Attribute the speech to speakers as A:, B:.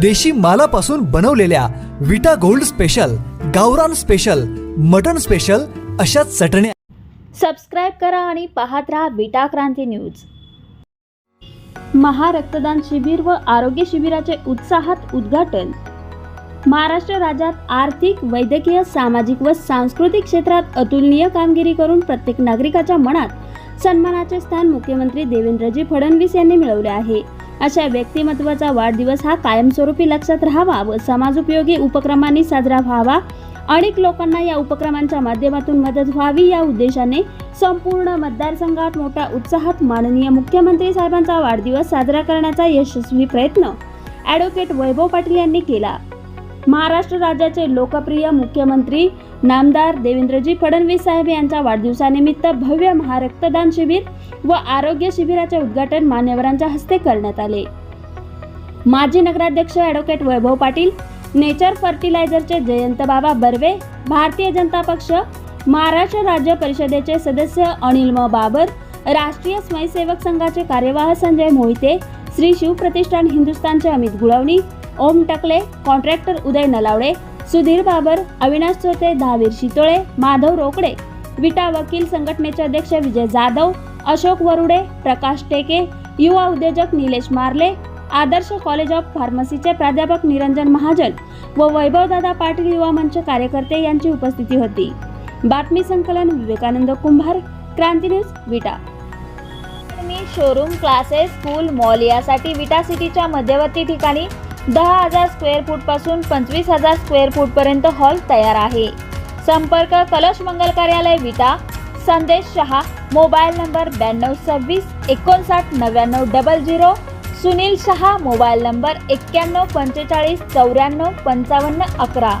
A: देशी मालापासून बनवलेल्या विटा गोल्ड स्पेशल गावरान स्पेशल मटन स्पेशल अशा चटण्या
B: सबस्क्राईब करा आणि पाहत राहा विटा क्रांती न्यूज. महारक्तदान शिबिर व आरोग्य शिबिराचे उत्साहात उद्घाटन. महाराष्ट्र राज्यात आर्थिक वैद्यकीय सामाजिक व सांस्कृतिक क्षेत्रात अतुलनीय कामगिरी करून प्रत्येक नागरिकाच्या मनात सन्मानाचे स्थान मुख्यमंत्री देवेंद्रजी फडणवीस यांनी मिळवले आहे. अशा व्यक्तिमत्वाचा वाढदिवस हा कायमस्वरूपी लक्षात राहावा व समाजोपयोगी उपक्रमांनी साजरा व्हावा. अनेक लोकांना या उपक्रमांच्या माध्यमातून मदत व्हावी या उद्देशाने संपूर्ण मतदारसंघात मोठ्या उत्साहात माननीय मुख्यमंत्री साहेबांचा वाढदिवस साजरा करण्याचा यशस्वी प्रयत्न ॲडव्होकेट वैभव पाटील यांनी केला. महाराष्ट्र राज्याचे लोकप्रिय मुख्यमंत्री नामदार देवेंद्रजी फडणवीस साहेब यांच्या वाढदिवसानिमित्त भव्य महारक्तदान शिबिर व आरोग्य शिबिराचे उद्घाटन मान्यवरांच्या हस्ते करण्यात आले. माजी नगराध्यक्ष ॲडव्होकेट वैभव पाटील नेचर फर्टिलायझरचे जयंत बाबा बर्वे भारतीय जनता पक्ष महाराष्ट्र राज्य परिषदेचे सदस्य अनिल म. बाबर राष्ट्रीय स्वयंसेवक संघाचे कार्यवाह संजय मोहिते श्री शिवप्रतिष्ठान हिंदुस्थानचे अमित गुळवणी ओम टकले कॉन्ट्रॅक्टर उदय नलावडे सुधीर बाबर अविनाश चोते दहावीर शितोळे माधव रोकडे विटा वकील संघटनेचे अध्यक्ष विजय जाधव अशोक वरुडे प्रकाश टेके युवा उद्योजक निलेश मार्ले आदर्श कॉलेज ऑफ फार्मसीचे प्राध्यापक निरंजन महाजन व वैभवदादा पाटील युवा मंच कार्यकर्ते यांची उपस्थिती होती. बातमी संकलन विवेकानंद कुंभार क्रांती न्यूज विटा. मी शोरूम क्लासेस स्कूल मॉल यासाठी विटा सिटीच्या मध्यवर्ती ठिकाणी दहा हजार स्क्वेअर फूटपासून पंचवीस हजार स्क्वेअर फूटपर्यंत हॉल तयार आहे. संपर्क कलश मंगल कार्यालय विटा संदेश शहा मोबाईल नंबर ब्याण्णव सव्वीस एकोणसाठ नव्याण्णव double zero Sunil Shah mobile number एक्क्याण्णव पंचेचाळीस चौऱ्याण्णव पंचावन्न अकरा.